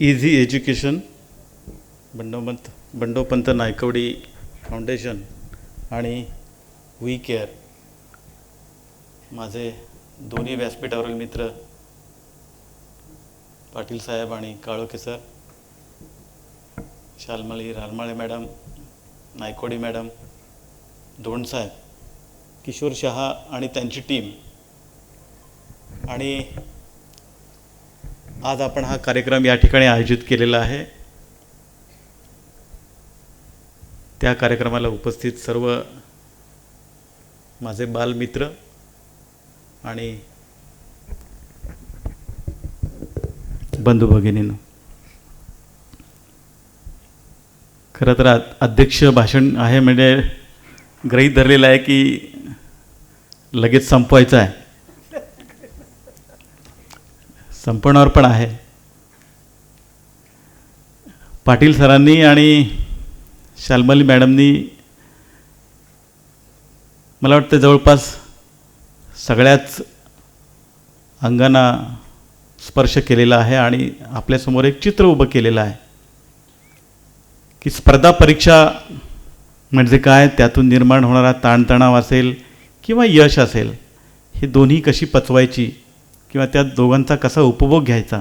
Easy education Bandopant Bandopant Naikwadi foundation आणि we care माझे दोन्ही व्यासपीठावरील मित्र पाटील साहेब आणि Kalokhe sir Shalmali Ralmale madam Naikodi madam Dhond साहेब किशोर शहा आणि त्यांची टीम आणि आज आपण हा कार्यक्रम या ठिकाणी आयोजित केलेला आहे. त्या कार्यक्रमाला उपस्थित सर्व माझे बालमित्र आणि बंधू भगिनीनं. खरं तर अध्यक्ष भाषण आहे म्हणजे ग्रहीत धरलेलं आहे की लगेच संपवायचं आहे. संपवणार पण आहे. पाटील सरांनी आणि शालमली मॅडमनी मला वाटतं जवळपास सगळ्याच अंगांना स्पर्श केलेला आहे आणि आपल्यासमोर एक चित्र उभं केलेलं आहे. की स्पर्धा परीक्षा म्हणजे काय? त्यातून निर्माण होणारा ताणतणाव असेल किंवा यश असेल हे दोन्ही कशी पचवायची? किंवा त्या दोघांचा कसा उपभोग घ्यायचा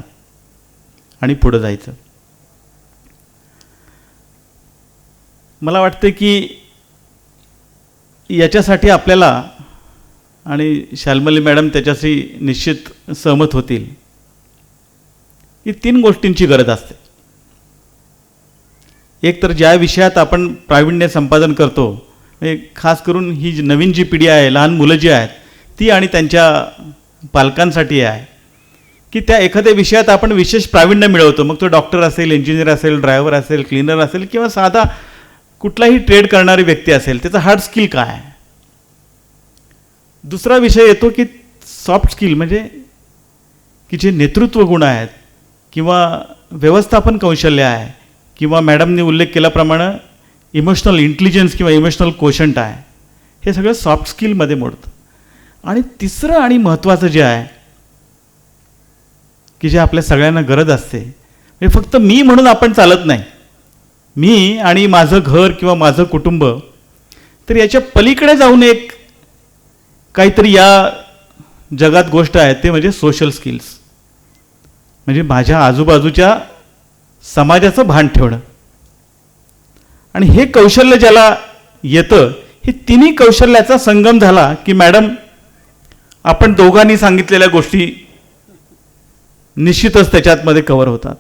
आणि पुढं जायचं. मला वाटतं की याच्यासाठी आपल्याला आणि शालमली मॅडम त्याच्याशी निश्चित सहमत होतील. की तीन गोष्टींची गरज असते. एक तर ज्या विषयात आपण प्रावीण्य संपादन करतो म्हणजे खास करून ही जी नवीन जी पिढी आहे लहान मुलं जी आहेत ती आणि त्यांच्या पालकांसाठी आहे की त्या एखाद्या विषयात आपण विशेष प्रावीण्य मिळवतो. मग तो डॉक्टर असेल इंजिनियर असेल ड्रायव्हर असेल क्लिनर असेल किंवा साधा कुठलाही ट्रेड करणारी व्यक्ती असेल त्याचा हार्ड स्किल काय आहे? दुसरा विषय येतो की सॉफ्ट स्किल म्हणजे की जे नेतृत्व गुण आहेत किंवा व्यवस्थापन कौशल्य आहे किंवा मॅडमने उल्लेख केल्याप्रमाणे इमोशनल इंटेलिजन्स किंवा इमोशनल कोशंट आहे हे सगळं सॉफ्ट स्किलमध्ये मोडतं. आणि तिसरं आणि महत्त्वाचं जे आहे की जे आपल्या सगळ्यांना गरज असते म्हणजे फक्त मी म्हणून आपण चालत नाही. मी आणि माझं घर किंवा माझं कुटुंब तर याच्या पलीकडे जाऊन एक काहीतरी या जगात गोष्ट आहे ते म्हणजे सोशल स्किल्स म्हणजे माझ्या आजूबाजूच्या समाजाचं भान ठेवणं. आणि हे कौशल्य ज्याला येतं हे तिन्ही कौशल्याचा संगम झाला की मॅडम आपण दोघांनी सांगितलेल्या गोष्टी निश्चितच त्याच्यातमध्ये कवर होतात.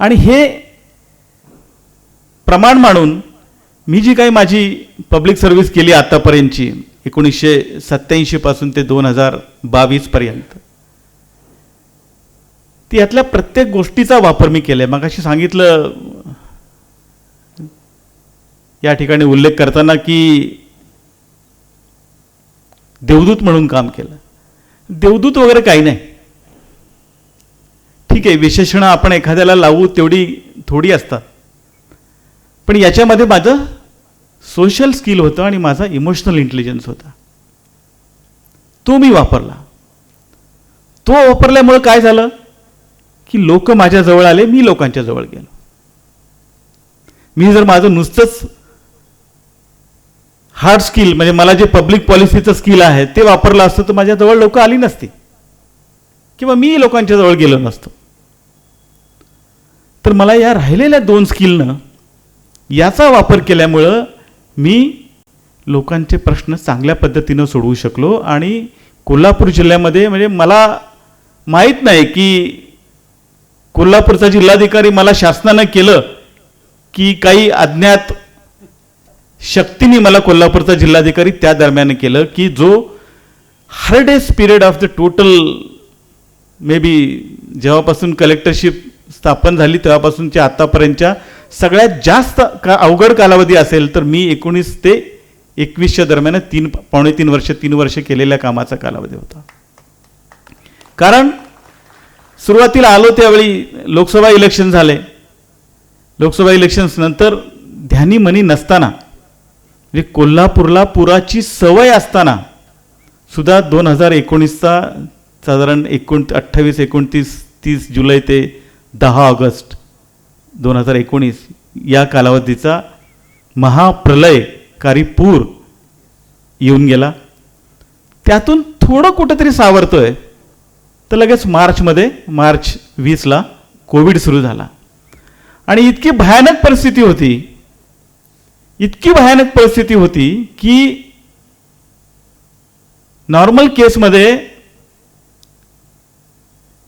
आणि हे प्रमाण मानून मी जी काही माझी पब्लिक सर्व्हिस केली आत्तापर्यंतची एकोणीसशे सत्त्याऐंशीपासून ते दोन हजार बावीसपर्यंत ती यातल्या प्रत्येक गोष्टीचा वापर मी केला आहे मग अशी सांगितलं या ठिकाणी उल्लेख करताना की देवदूत म्हणून काम केलं. देवदूत वगैरे काही नाही. ठीक आहे विशेषणं आपण एखाद्याला लावू तेवढी थोडी असतात. पण याच्यामध्ये माझं सोशल स्किल होतं आणि माझा इमोशनल इंटेलिजन्स होता. तो मी वापरला. तो वापरल्यामुळं काय झालं? की लोक माझ्याजवळ आले मी लोकांच्या जवळ गेलो. मी जर माझं नुसतंच हार्ड स्किल म्हणजे मला जे पब्लिक पॉलिसीचं स्किल आहे ते वापरलं असतं तर माझ्याजवळ लोक आली नसती. किंवा मी लोकांच्या जवळ गेलो नसतो. तर मला या राहिलेल्या दोन स्किलनं याचा वापर केल्यामुळं मी लोकांचे प्रश्न चांगल्या पद्धतीनं सोडवू शकलो आणि कोल्हापूर जिल्ह्यामध्ये म्हणजे मला माहीत नाही की कोल्हापूरचा जिल्हाधिकारी मला शासनानं केलं की काही अज्ञात शक्तीने मला कोल्हापूरचा जिल्हाधिकारी त्या दरम्यान केलं की जो hardest period of the total may be जेव्हापासून कलेक्टरशिप स्थापन झाली तेव्हापासूनच्या आत्तापर्यंतच्या सगळ्यात जास्त का अवघड कालावधी असेल तर मी एकोणीस ते एकवीसच्या दरम्यान तीन पावणे तीन वर्ष तीन वर्ष केलेल्या कामाचा कालावधी होता. कारण सुरुवातीला आलो त्यावेळी लोकसभा इलेक्शन झाले. लोकसभा इलेक्शन्स नंतर ध्यानी मनी नसताना म्हणजे कोल्हापूरला पुराची सवय असताना सुद्धा दोन हजार एकोणीसचा साधारण एकोण अठ्ठावीस एकोणतीस तीस जुलै ते दहा ऑगस्ट दोन हजार एकोणीस या कालावधीचा महाप्रलयकारी पूर येऊन गेला. त्यातून थोडं कुठंतरी सावरतोय. तर लगेच मार्चमध्ये मार्च वीसला कोविड सुरू झाला. आणि इतकी भयानक परिस्थिती होती इतकी भयानक परिस्थिती होती की नॉर्मल केसमध्ये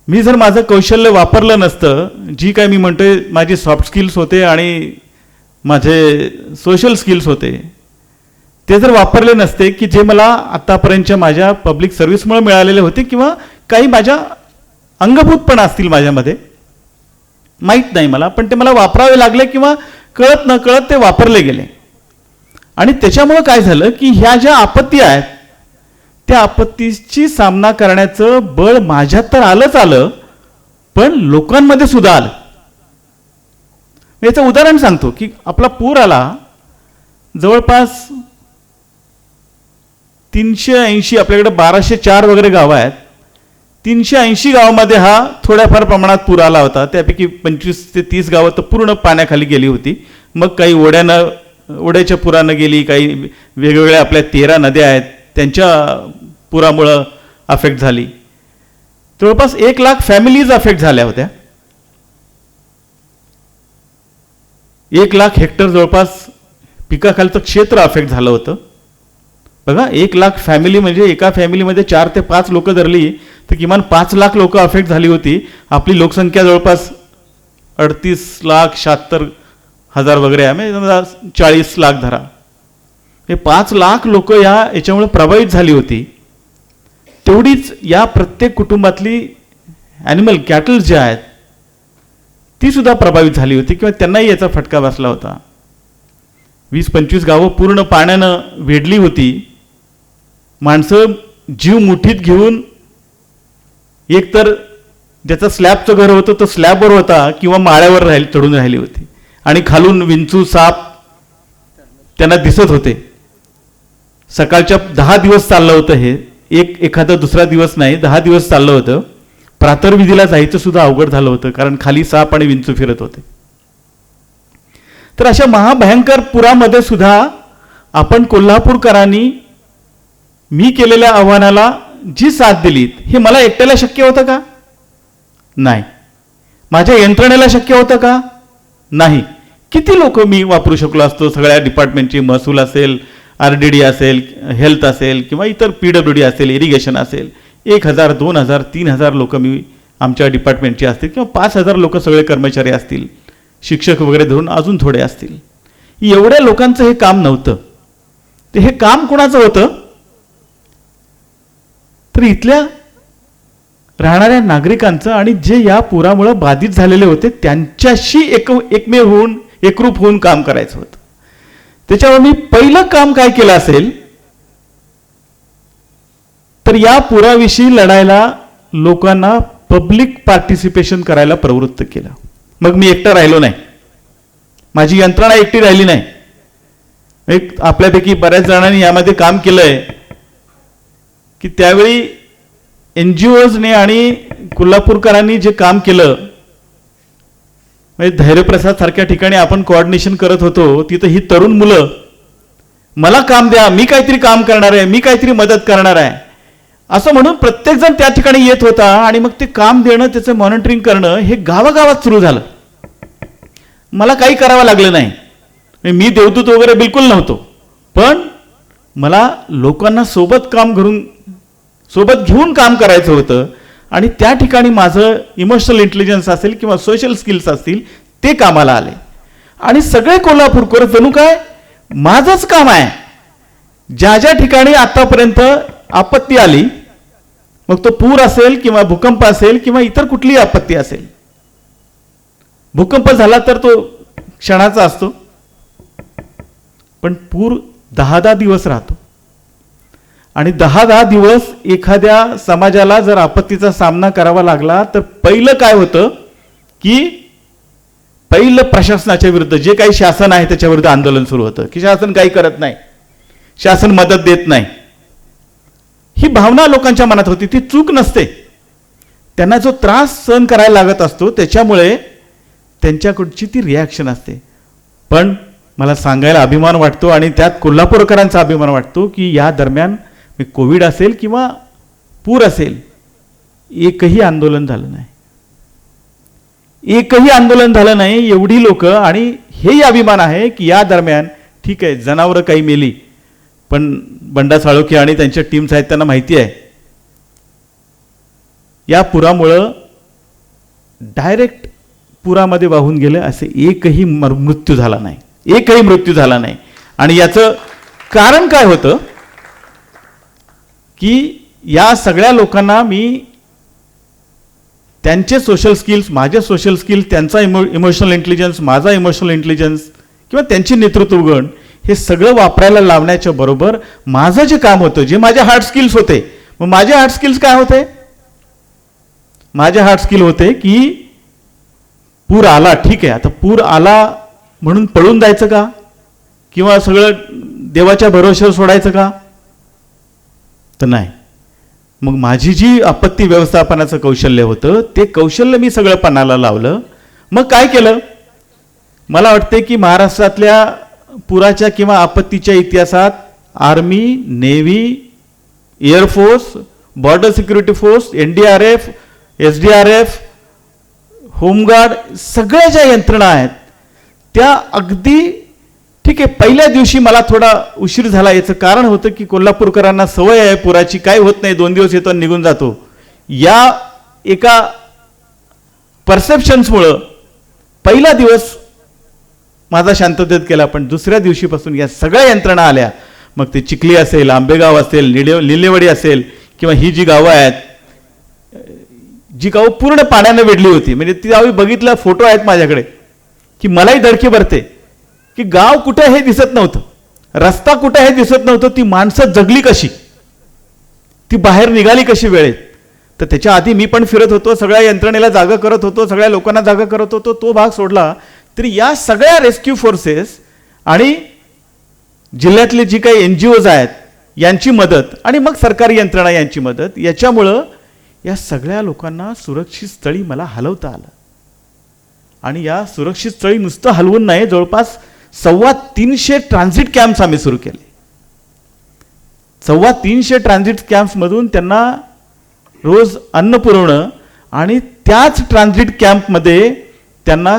मी जर माझं कौशल्य वापरलं नसतं जी काय मी म्हणतोय माझी सॉफ्ट स्किल्स होते आणि माझे सोशल स्किल्स होते ते जर वापरले नसते की जे मला आत्तापर्यंतच्या माझ्या पब्लिक सर्व्हिसमुळे मिळालेले होते किंवा काही माझ्या अंगभूत पण असतील माझ्यामध्ये माहीत नाही मला पण ते मला वापरावे लागले किंवा कळत न कळत ते वापरले गेले. आणि त्याच्यामुळं काय झालं की ह्या ज्या आपत्ती आहेत त्या आपत्तीची सामना करण्याचं बळ माझ्यात तर आलंच आलं पण लोकांमध्ये सुद्धा आलं. मी याचं उदाहरण सांगतो की आपला पूर आला जवळपास तीनशे ऐंशी आपल्याकडे बाराशे चार वगैरे गावं आहेत. तीनशे ऐंशी गावामध्ये हा थोड्याफार प्रमाणात पूर आला होता. त्यापैकी पंचवीस ते तीस गावं तर पूर्ण पाण्याखाली गेली होती. मग काही ओढ्यानं ओढ्याच्या पुरानं गेली काही वेगवेगळ्या आपल्या तेरा नद्या आहेत त्यांच्या पुरामुळं अफेक्ट झाली. जवळपास एक लाख फॅमिलीज अफेक्ट झाल्या होत्या. एक लाख हेक्टर जवळपास पिकाखालचं क्षेत्र अफेक्ट झालं होतं. बघा एक लाख फॅमिली म्हणजे एका फॅमिलीमध्ये चार ते पाच लोक धरली तर किमान पाच लाख लोक अफेक्ट झाली होती. आपली लोकसंख्या जवळपास अडतीस लाख शहात्तर हजार वगैरे आहे. म्हणजे चाळीस लाख धरा. हे पाच लाख लोक या याच्यामुळे प्रभावित झाली होती. तेवढीच या प्रत्येक कुटुंबातली ॲनिमल कॅटल जे आहेत ती सुद्धा प्रभावित झाली होती किंवा त्यांनाही याचा फटका बसला होता. वीस पंचवीस गावं पूर्ण पाण्यानं वेढली होती. माणसं जीव मुठीत घेऊन एकतर ज्याचं स्लॅबचं घर होतं तो स्लॅबवर होता किंवा माळ्यावर राहिली चढून राहिली होती. आणि खालून विंचू साप त्यांना दिसत होते. सकाळच्या दहा दिवस चाललं होतं हे. एक एखादा दुसरा दिवस नाही दहा दिवस चाललं होतं. प्रातर्विधीला जायचं सुद्धा अवघड झालं होतं कारण खाली साप आणि विंचू फिरत होते. तर अशा महाभयंकर पुरामध्ये सुद्धा आपण कोल्हापूरकरांनी मी केलेल्या आव्हानाला जी साथ दिलीत हे मला एकट्याला शक्य होतं का? नाही. माझ्या यंत्रणेला शक्य होतं का? नाही. किती लोक मी वापरू शकलो असतो? सगळ्या डिपार्टमेंटची महसूल असेल आर डी डी असेल हेल्थ असेल किंवा इतर पी डब्ल्यू डी असेल इरिगेशन असेल. एक हजार दोन हजार तीन हजार लोक मी आमच्या डिपार्टमेंटची असतील किंवा पाच हजार लोक सगळे कर्मचारी असतील. शिक्षक वगैरे धरून अजून थोडे असतील. एवढ्या लोकांचं हे काम नव्हतं. ते हे काम कोणाचं होतं? तर इथल्या राहणाऱ्या नागरिकांचं आणि जे या पुरामुळं बाधित झालेले होते त्यांच्याशी एक एकमेव होऊन एकरूप होऊन काम करायचं होतं. त्याच्यावर मी पहिलं काम काय केलं असेल तर या पुराविषयी लढायला लोकांना पब्लिक पार्टिसिपेशन करायला प्रवृत्त केलं. मग मी एकटा राहिलो नाही. माझी यंत्रणा एकटी राहिली नाही. एक आपल्यापैकी बऱ्याच जणांनी यामध्ये काम केलंय की त्यावेळी एन जी ओजने आणि कोल्हापूरकरांनी जे काम केलं म्हणजे धैर्यप्रसाद सारख्या ठिकाणी आपण कोऑर्डिनेशन करत होतो तिथं ही तरुण मुलं मला काम द्या मी काहीतरी काम करणार आहे मी काहीतरी मदत करणार आहे. असं म्हणून प्रत्येकजण त्या ठिकाणी येत होता आणि मग ते काम देणं त्याचं मॉनिटरिंग करणं हे गावागावात सुरू झालं. मला काही करावं लागलं नाही. म्हणजे मी देवदूत वगैरे बिलकुल नव्हतो. पण मला लोकांना सोबत काम करून सोबत घेऊन काम करायचं होतं. आणि त्या ठिकाणी माझं इमोशनल इंटेलिजन्स असेल किंवा सोशल स्किल्स असतील ते कामाला आले. आणि सगळे कोल्हापूरकर जणू काय? माझंच काम आहे. ज्या ज्या ठिकाणी आतापर्यंत आपत्ती आली मग तो पूर असेल किंवा भूकंप असेल किंवा इतर कुठलीही आपत्ती असेल. भूकंप झाला तर तो क्षणाचा असतो. पण पूर दहा दहा दिवस राहतो. आणि दहा दहा दिवस एखाद्या समाजाला जर आपत्तीचा सामना करावा लागला तर पहिलं काय होतं की पहिलं प्रशासनाच्या विरुद्ध जे काही शासन आहे त्याच्याविरुद्ध आंदोलन सुरू होतं. की शासन काही करत नाही. शासन मदत देत नाही. ही भावना लोकांच्या मनात होती. ती चूक नसते. त्यांना जो त्रास सहन करायला लागत असतो त्याच्यामुळे त्यांच्याकडची ती रिॲक्शन असते. पण मला सांगायला अभिमान वाटतो आणि त्यात कोल्हापूरकरांचा अभिमान वाटतो की या दरम्यान कोविड असेल किंवा पूर असेल एकही आंदोलन झालं नाही. एकही आंदोलन झालं नाही एवढी लोक आणि हेही अभिमान आहे की या दरम्यान ठीक आहे जनावरं काही मेली पण बंडा साळोखे आणि त्यांच्या टीम्स आहेत त्यांना माहिती आहे. या पुरामुळं डायरेक्ट पुरामध्ये वाहून गेलं असे एकही मृत्यू झाला नाही. एकही मृत्यू झाला नाही. आणि याचं कारण काय होतं? की या सगळ्या लोकांना मी त्यांचे सोशल स्किल्स माझे सोशल स्किल्स त्यांचा इमो इमोशनल इंटेलिजन्स माझा इमोशनल इंटेलिजन्स किंवा त्यांची नेतृत्वगण हे सगळं वापरायला लावण्याच्या बरोबर माझं जे काम होतं जे माझे हार्ड स्किल्स होते मग माझे हार्ड स्किल्स काय होते? माझे हार्ड स्किल होते की पूर आला ठीक आहे आता पूर आला म्हणून पळून जायचं का? किंवा सगळं देवाच्या भरोश्यावर सोडायचं का? तर नाही. मग माझी जी आपत्ती व्यवस्थापनाचं कौशल्य होतं ते कौशल्य मी सगळं पणाला लावलं. मग काय केलं? मला वाटते की महाराष्ट्रातल्या पुराच्या किंवा आपत्तीच्या इतिहासात army navy air force border security force N D R F S D R F home guard सगळ्या ज्या यंत्रणा आहेत त्या अगदी ठीक आहे पहिल्या दिवशी मला थोडा उशीर झाला. याचं कारण होतं की कोल्हापूरकरांना सवय आहे पुराची. काय होत नाही दोन दिवस येतो आणि निघून जातो. या एका परसेप्शन्समुळं पहिला दिवस माझा शांततेत केला पण दुसऱ्या दिवशीपासून या सगळ्या यंत्रणा आल्या. मग ते चिखली असेल आंबेगाव असेल निडे लिलेवडी असेल किंवा ही जी गावं आहेत जी गावं पूर्ण पाण्याने वेढली होती. म्हणजे ती गावी बघितलं फोटो आहेत माझ्याकडे की मलाही धडकी भरते. की गाव कुठे हे दिसत नव्हतं रस्ता कुठे हे दिसत नव्हतं ती माणसं जगली कशी ती बाहेर निघाली कशी वेळेत. तर त्याच्या आधी मी पण फिरत होतो सगळ्या यंत्रणेला जागा करत होतो सगळ्या लोकांना जागा करत होतो तो भाग सोडला. तरी या सगळ्या रेस्क्यू फोर्सेस आणि जिल्ह्यातले जी काही एन जी ओज आहेत यांची मदत आणि मग सरकारी यंत्रणा यांची मदत याच्यामुळं या सगळ्या लोकांना सुरक्षित स्थळी मला हलवता आलं. आणि या सुरक्षित स्थळी नुसतं हलवून नाही जवळपास सव्वा तीनशे ट्रान्झिट कॅम्प्स आम्ही सुरू केले. सव्वा तीनशे ट्रान्झिट कॅम्प्समधून त्यांना रोज अन्न पुरवणं आणि त्याच ट्रान्झिट कॅम्पमध्ये त्यांना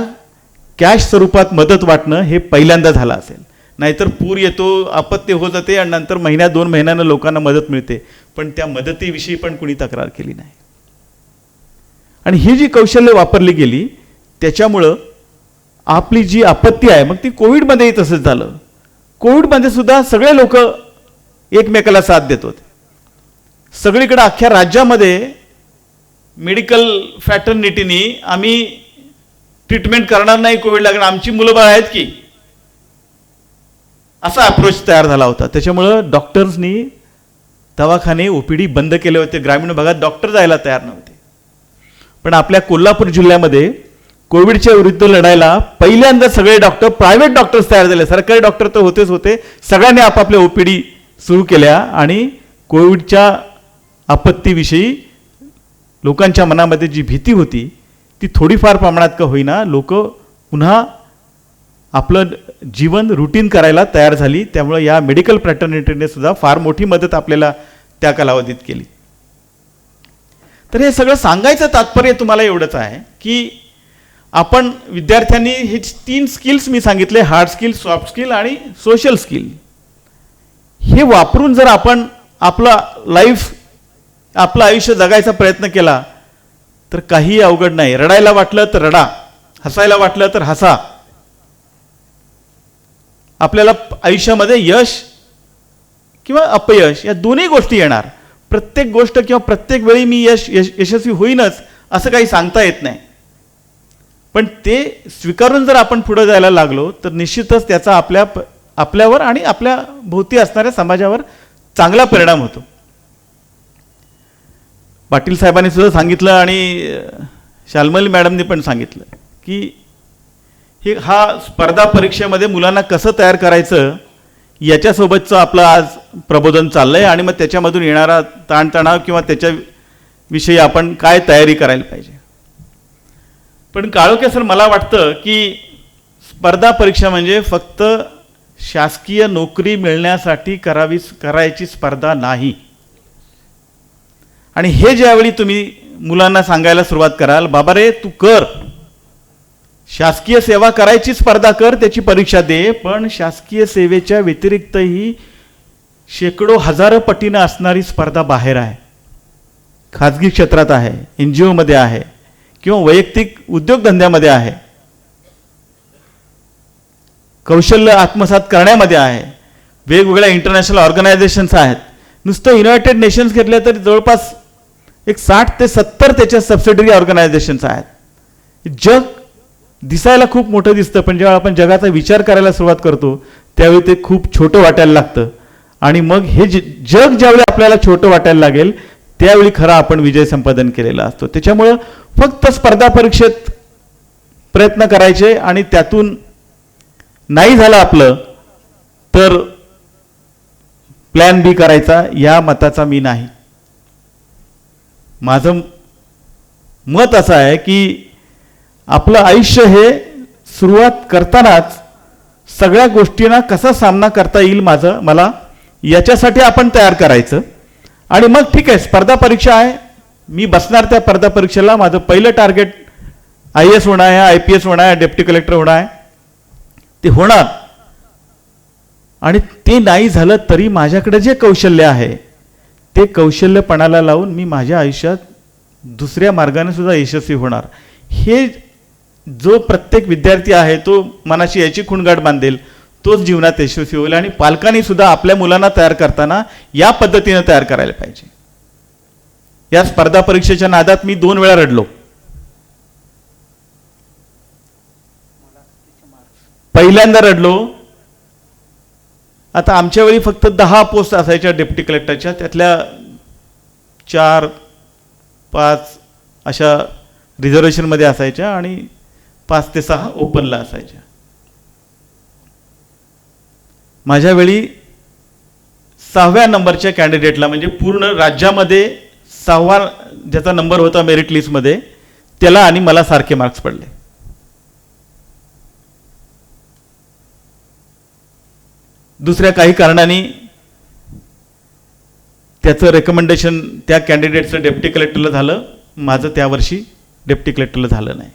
कॅश स्वरूपात मदत वाटणं हे पहिल्यांदा झालं असेल. नाहीतर पूर येतो आपत्ती होत जाते आणि नंतर महिन्या दोन महिन्यानं लोकांना मदत मिळते. पण त्या मदतीविषयी पण कुणी तक्रार केली नाही. आणि ही जी कौशल्य वापरली गेली त्याच्यामुळं आपली जी आपत्ती आहे मग ती कोविडमध्येही तसंच झालं. कोविडमध्ये सुद्धा सगळे लोक एकमेकाला साथ देत होते. सगळीकडे अख्ख्या राज्यामध्ये मेडिकल फॅटर्निटीनी आम्ही ट्रीटमेंट करणार नाही कोविड लागणार आमची मुलं बाळ आहेत की. असा अप्रोच तयार झाला होता. त्याच्यामुळं डॉक्टर्सनी दवाखाने ओपीडी बंद केले होते. ग्रामीण भागात डॉक्टर जायला तयार नव्हते. पण आपल्या कोल्हापूर जिल्ह्यामध्ये कोविडच्या विरुद्ध लढायला पहिल्यांदा सगळे डॉक्टर प्रायव्हेट डॉक्टर्स तयार झाले. सरकारी डॉक्टर तर होतेच होते. सगळ्यांनी आपापल्या ओपीडी सुरू केल्या आणि कोविडच्या आपत्तीविषयी लोकांच्या मनामध्ये जी भीती होती ती थोडीफार प्रमाणात का होईना लोक पुन्हा आपलं जीवन रुटीन करायला तयार झाली. त्यामुळे या मेडिकल फ्रॅटर्निटीने सुद्धा फार मोठी मदत आपल्याला त्या कालावधीत केली. तर हे सगळं सांगायचं तात्पर्य तुम्हाला एवढंच आहे की आपण विद्यार्थ्यांनी हे तीन स्किल्स मी सांगितले हार्ड स्किल सॉफ्ट स्किल आणि सोशल स्किल हे वापरून जर आपण आपला लाईफ आपलं आयुष्य जगायचा प्रयत्न केला तर काहीही अवघड नाही. रडायला वाटलं तर रडा हसायला वाटलं तर हसा. आपल्याला आयुष्यामध्ये यश किंवा अपयश या दोन्ही गोष्टी येणार. प्रत्येक गोष्ट किंवा प्रत्येक वेळी मी यश यश यशस्वी होईनच असं काही सांगता येत नाही. पण ते स्वीकारून जर आपण पुढे जायला लागलो तर निश्चितच त्याचा आपल्या आपल्यावर आणि आपल्या भोवती असणाऱ्या समाजावर चांगला परिणाम होतो. पाटील साहेबांनी सुद्धा सांगितलं आणि शालमली मॅडमनी पण सांगितलं की हे हा स्पर्धा परीक्षेमध्ये मुलांना कसं तयार करायचं याच्यासोबतचं आपलं आज प्रबोधन चाललंय आणि मग त्याच्यामधून येणारा ताणतणाव किंवा त्याच्या विषयी आपण काय तयारी करायला पाहिजे. पण काळोखे सर मला वाटतं की स्पर्धा परीक्षा म्हणजे फक्त शासकीय नोकरी मिळण्यासाठी करावी करायची स्पर्धा नाही. आणि हे ज्यावेळी तुम्ही मुलांना सांगायला सुरुवात कराल बाबा रे तू कर. शासकीय सेवा करायची स्पर्धा कर त्याची परीक्षा दे पण शासकीय सेवेच्या व्यतिरिक्तही शेकडो हजारो पटीनं असणारी स्पर्धा बाहेर आहे. खाजगी क्षेत्रात आहे एन जी ओमध्ये आहे. किंवा वैयक्तिक उद्योगधंद्यामध्ये आहे. कौशल्य आत्मसात करण्यामध्ये आहे. वेगवेगळ्या इंटरनॅशनल ऑर्गनायझेशन्स आहेत. नुसतं युनायटेड नेशन्स घेतल्या तरी जवळपास एक साठ ते सत्तर त्याच्या सबसिडरी ऑर्गनायझेशन्स आहेत. जग दिसायला खूप मोठं दिसतं पण जेव्हा आपण जगाचा विचार करायला सुरुवात करतो त्यावेळी ते खूप छोटं वाटायला लागतं. आणि मग हे जग ज्यावेळी आपल्याला छोटं वाटायला लागेल त्यावेळी खरा आपण विजय संपादन केलेला असतो. त्याच्यामुळं फक्त स्पर्धा परीक्षेत प्रयत्न करायचे आणि त्यातून नाही झालं आपलं तर प्लॅन बी करायचा या मताचा मी नाही. माझं मत असं आहे की आपलं आयुष्य हे सुरुवात करतानाच सगळ्या गोष्टींना कसा सामना करता येईल माझं मला याच्यासाठी आपण तयार करायचं. आणि मग ठीक आहे स्पर्धा परीक्षा आहे. मी बसणार त्या स्पर्धा परीक्षेला. माझं पहिलं टार्गेट आय एस होणं आहे आय पी एस होणार आहे डेप्टी कलेक्टर होणार आहे. ते होणार. आणि ते नाही झालं तरी माझ्याकडे जे कौशल्य आहे ते कौशल्यपणाला लावून मी माझ्या आयुष्यात दुसऱ्या मार्गाने सुद्धा यशस्वी होणार. हे जो प्रत्येक विद्यार्थी आहे तो मनाशी याची खुणगाठ बांधेल. तोच जीवनात यशस्वी होईल आणि पालकांनी सुद्धा आपल्या मुलांना तयार करताना या पद्धतीने तयार करायला पाहिजे. या स्पर्धा परीक्षेच्या नादात मी दोन वेळा रडलो. पहिल्यांदा रडलो. आता आमच्या वेळी फक्त दहा पोस्ट असायच्या डेप्टी कलेक्टरच्या त्यातल्या चार पाच अशा रिझर्वेशनमध्ये असायच्या आणि पाच ते सहा ओपनला असायच्या. माझ्या वेळी सहाव्या नंबरच्या कॅन्डिडेटला म्हणजे पूर्ण राज्यामध्ये सहावा ज्याचा नंबर होता मेरिट लिस्टमध्ये त्याला आणि मला सारखे मार्क्स पडले. दुसऱ्या काही कारणाने त्याचं रेकमेंडेशन त्या कॅन्डिडेटचं डेप्टी कलेक्टरला झालं. माझं त्यावर्षी डेप्टी कलेक्टरला झालं नाही.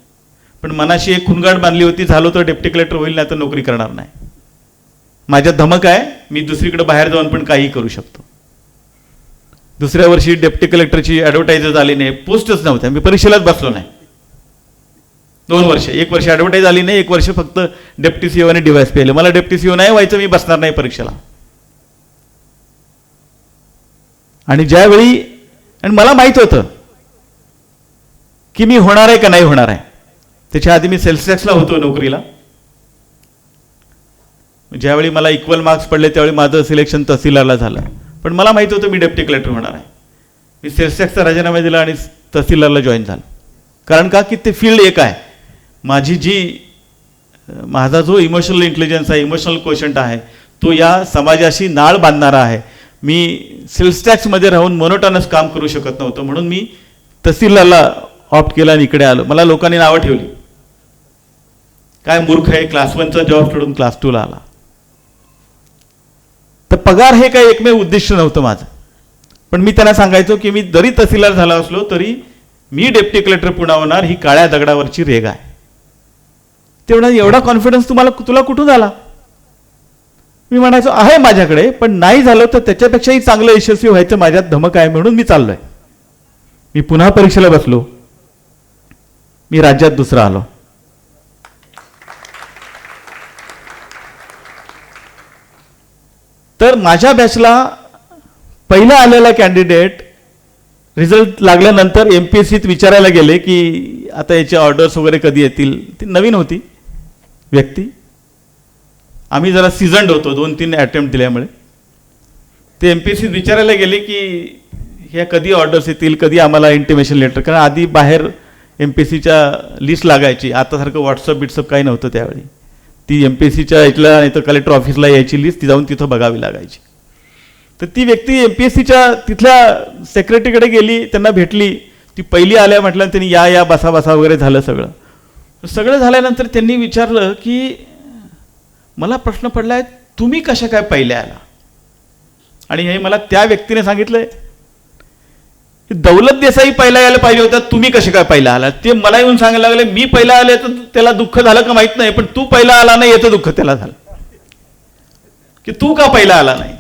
पण मनाशी एक खुणगाड बांधली होती झालो तर डेप्टी कलेक्टर होईल नाही तर नोकरी करणार नाही. माझ्या धमक आहे मी दुसरीकडे बाहेर जाऊन पण काही करू शकतो. दुसऱ्या वर्षी डेप्टी कलेक्टरची ॲडव्हर्टाईजच आली नाही पोस्टच नव्हत्या. मी परीक्षेलाच बसलो नाही. दोन वर्ष. एक वर्ष ॲडव्हर्टाईज आली नाही एक वर्ष फक्त डेप्टी सीओ आणि डीवायस पी मला डेप्टी सीओ नाही व्हायचं मी बसणार नाही परीक्षेला. आणि ज्यावेळी आणि मला माहीत होतं की मी होणार आहे का नाही होणार आहे. त्याच्या आधी मी सेल्स टॅक्सला होतो नोकरीला. ज्यावेळी मला इक्वल मार्क्स पडले त्यावेळी माझं सिलेक्शन तहसीलदारला झालं. पण मला माहिती होतं मी डेप्टी कलेक्टर होणार आहे. मी सेल्स राजीनामा दिला आणि तहसीलदारला जॉईन झालं. कारण का? की ते फील्ड एक आहे. माझी जी माझा जो इमोशनल इंटेलिजन्स आहे इमोशनल क्वेशंट आहे तो या समाजाशी नाळ बांधणारा आहे. मी सेल्स टॅक्समध्ये राहून मोनोटॉनस काम करू शकत नव्हतं. म्हणून मी तहसीलदारला ऑप्ट केला आणि इकडे आलो. मला लोकांनी नावं ठेवली. काय मूर्ख आहे? क्लास वनचा जॉब सोडून क्लास टूला आला. तर पगार हे काही एकमेव उद्दिष्ट नव्हतं माझं. पण मी त्यांना सांगायचो की मी जरी तहसीलदार झाला असलो तरी मी डेप्टी कलेक्टर पुन्हा होणार ही काळ्या दगडावरची रेग आहे. ते एवढा कॉन्फिडन्स तुम्हाला तुला कुठून आला? मी म्हणायचो आहे माझ्याकडे पण नाही झालं तर त्याच्यापेक्षाही चांगलं यशस्वी व्हायचं माझ्यात धमक आहे म्हणून मी चाललोय. मी पुन्हा परीक्षेला बसलो. मी राज्यात दुसरा आलो. तर माझ्या बॅचला पहिला आलेला कॅन्डिडेट रिझल्ट लागल्यानंतर एम पी एस सीत विचारायला गेले की आता याचे ऑर्डर्स वगैरे कधी येतील? ती नवीन होती व्यक्ती. आम्ही जरा सिझंड होतो दोन तीन अटेम्प्ट दिल्यामुळे. ते एम पी एस सीत विचारायला गेले की ह्या कधी ऑर्डर्स येतील कधी आम्हाला इंटिमेशन लेटर कारण आधी बाहेर एम पी एस सीच्या लिस्ट लागायची. आतासारखं व्हॉट्सअप बिट्सअप काही नव्हतं त्यावेळी. ती एम पी एस सीच्या इथल्या नाही तर कलेक्टर ऑफिसला यायची लिस्ट ती जाऊन तिथं बघावी लागायची. तर ती व्यक्ती एम पी एस सीच्या तिथल्या सेक्रेटरीकडे गेली त्यांना भेटली. ती पहिली आल्या म्हटलं त्यांनी या या बसा बसा वगैरे झालं सगळं. सगळं झाल्यानंतर त्यांनी विचारलं की मला प्रश्न पडला आहे तुम्ही कशा काय पहिल्या आला? आणि हे मला त्या व्यक्तीने सांगितलं आहे दौलत देसाई पहिला यायला पाहिजे होता तुम्ही कसे काय पहिला आला ते मला येऊन सांगायला लागले मी पहिला आले तर त्याला दुःख झालं का माहीत नाही पण तू पहिला आला नाही याचं दुःख त्याला झालं. की तू का पहिला आला नाही?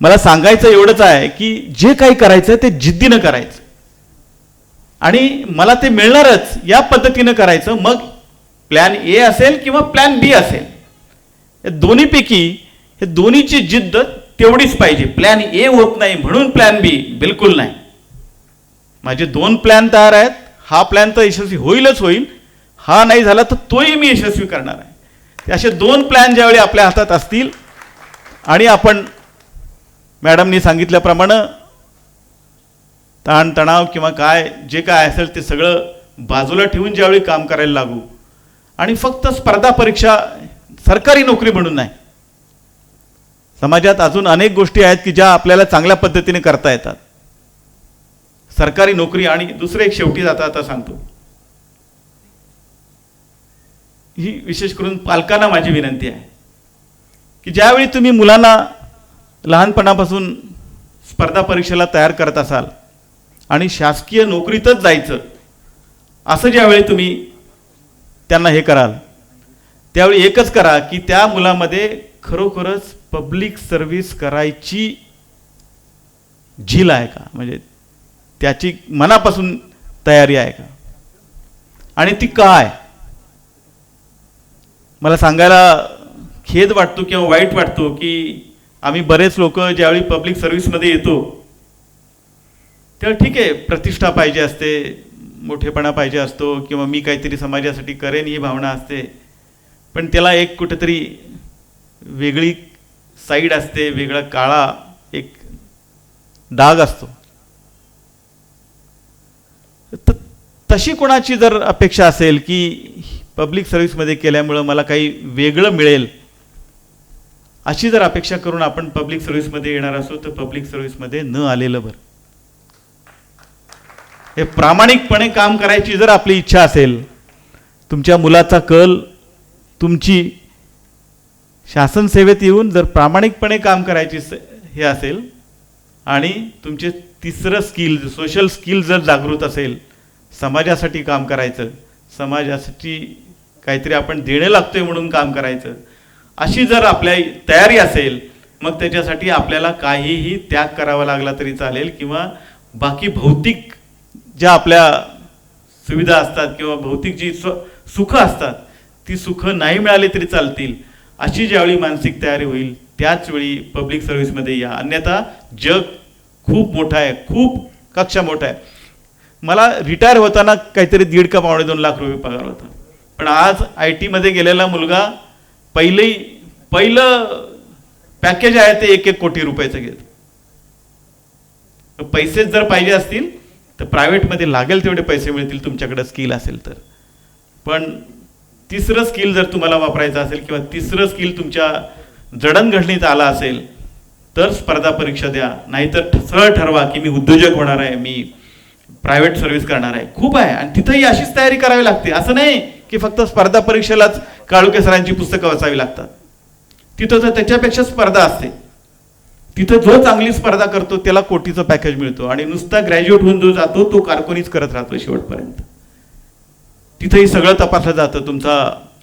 मला सांगायचं एवढंच आहे की जे काही करायचं ते जिद्दीनं करायचं. आणि मला ते मिळणारच या पद्धतीनं करायचं. मग प्लॅन ए असेल किंवा प्लॅन बी असेल. या दोन्हीपैकी हे दोन्हीची जिद्द तेवढीच पाहिजे. प्लॅन ए होत नाही म्हणून प्लॅन बी बिलकुल नाही. माझे दोन प्लॅन तयार आहेत. हा प्लॅन तर यशस्वी होईलच होईल. हा नाही झाला तर तोही मी यशस्वी करणार आहे. असे दोन प्लॅन ज्यावेळी आपल्या हातात असतील आणि आपण मॅडमनी सांगितल्याप्रमाणे ताणतणाव किंवा काय जे काय असेल ते सगळं बाजूला ठेवून ज्यावेळी काम करायला लागू. आणि फक्त स्पर्धा परीक्षा सरकारी नोकरी म्हणून नाही. समाजात अजून अनेक गोष्टी आहेत की ज्या आपल्याला चांगल्या पद्धतीने करता येतात. सरकारी नोकरी आणि दुसरे एक शेवटी जाता आता सांगतो. ही विशेष करून पालकांना माझी विनंती आहे की ज्यावेळी तुम्ही मुलांना लहानपणापासून स्पर्धा परीक्षेला तयार करत असाल आणि शासकीय नोकरीतच जायचं असं ज्यावेळी तुम्ही त्यांना हे कराल त्यावेळी एकच करा की त्या मुलामध्ये खरोखरच पब्लिक सर्व्हिस करायची झील आहे का? म्हणजे त्याची मनापासून तयारी आहे का? आणि ती काय? मला सांगायला खेद वाटतो किंवा वाईट वाटतो की आम्ही बरेच लोक ज्यावेळी पब्लिक सर्व्हिसमध्ये येतो तेव्हा ठीक आहे प्रतिष्ठा पाहिजे असते मोठेपणा पाहिजे असतो किंवा मी काहीतरी समाजासाठी करेन ही भावना असते. पण त्याला एक कुठेतरी वेगळी साईड असते वेगळा काळा एक डाग असतो. तर तशी कोणाची जर अपेक्षा असेल की पब्लिक सर्व्हिसमध्ये केल्यामुळं मला काही वेगळं मिळेल अशी जर अपेक्षा करून आपण पब्लिक सर्व्हिसमध्ये येणार असो तर पब्लिक सर्व्हिसमध्ये न आलेलं बरं. हे प्रामाणिकपणे काम करायची जर आपली इच्छा असेल तुमच्या मुलाचा कल तुमची शासन सेवेत येऊन जर प्रामाणिकपणे काम करायची स- हे असेल आणि तुमचे तिसरं स्किल सोशल स्किल जर जागृत असेल समाजासाठी काम करायचं समाजासाठी काहीतरी आपण देणं लागतोय म्हणून काम करायचं अशी जर आपल्या तयारी असेल मग त्याच्यासाठी आपल्याला काहीही त्याग करावा लागला तरी चालेल किंवा बाकी भौतिक ज्या आपल्या सुविधा असतात किंवा भौतिक जी स्व सुखं असतात ती सुखं नाही मिळाली तरी चालतील. अशी ज्यावेळी मानसिक तयारी होईल त्याच वेळी पब्लिक सर्व्हिसमध्ये या. अन्यथा जग खूप मोठा आहे खूप कक्षा मोठा आहे. मला रिटायर होताना काहीतरी दीड का पावणे दोन लाख रुपये पगार होता. पण आज आय टीमध्ये गेलेला मुलगा पहिली पहिलं पॅकेज आहे ते एक एक कोटी रुपयाचं घेत. पैसेच जर पाहिजे असतील तर प्रायव्हेटमध्ये लागेल तेवढे पैसे मिळतील तुमच्याकडे स्किल असेल तर. पण तिसरं स्किल जर तुम्हाला वापरायचं असेल किंवा तिसरं स्किल तुमच्या जडणघडणीत आलं असेल तर स्पर्धा परीक्षा द्या. नाहीतर सरळ ठरवा की मी उद्योजक होणार आहे मी प्रायव्हेट सर्व्हिस करणार आहे. खूप आहे. आणि तिथंही अशीच तयारी करावी लागते. असं नाही की फक्त स्पर्धा परीक्षेलाच काळुके सरांची पुस्तकं वाचावी लागतात. तिथं तर त्याच्यापेक्षा स्पर्धा असते तिथं जो चांगली स्पर्धा करतो त्याला कोटीचं पॅकेज मिळतो. आणि नुसता ग्रॅज्युएट होऊन जो जातो तो कारकुनीच करत राहतो शेवटपर्यंत. तिथंही सगळं तपासलं जातं तुमचा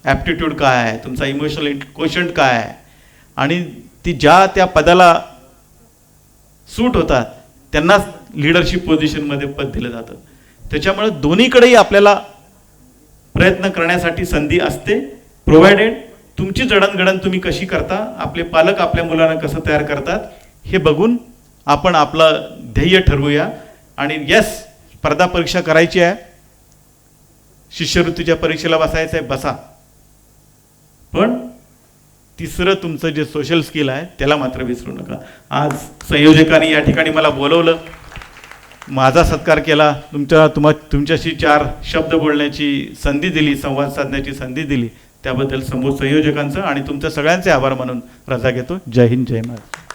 ॲप्टिट्यूड काय आहे तुमचा इमोशनल क्वेशंट काय आहे. आणि ती ज्या त्या पदाला सूट होतात त्यांनाच लिडरशिप पोझिशनमध्ये पद दिलं जातं. त्याच्यामुळे दोन्हीकडेही आपल्याला प्रयत्न करण्यासाठी संधी असते. प्रोव्हायडेड तुमची जडणघडण तुम्ही कशी करता आपले पालक आपल्या मुलांना कसं तयार करतात हे बघून आपण आपलं ध्येय ठरवूया. आणि येस स्पर्धा परीक्षा करायची आहे. शिष्यवृत्तीच्या परीक्षेला बसायचं आहे बसा. पण तिसरं तुमचं जे सोशल स्किल आहे त्याला मात्र विसरू नका. आज संयोजकांनी या ठिकाणी मला बोलवलं. माझा सत्कार केला. तुमच्या तुम्हा तुमच्याशी चार शब्द बोलण्याची संधी दिली संवाद साधण्याची संधी दिली. त्याबद्दल समोर संयोजकांचं आणि तुमच्या सगळ्यांचे आभार मानून रजा घेतो. जय हिंद जय महाराज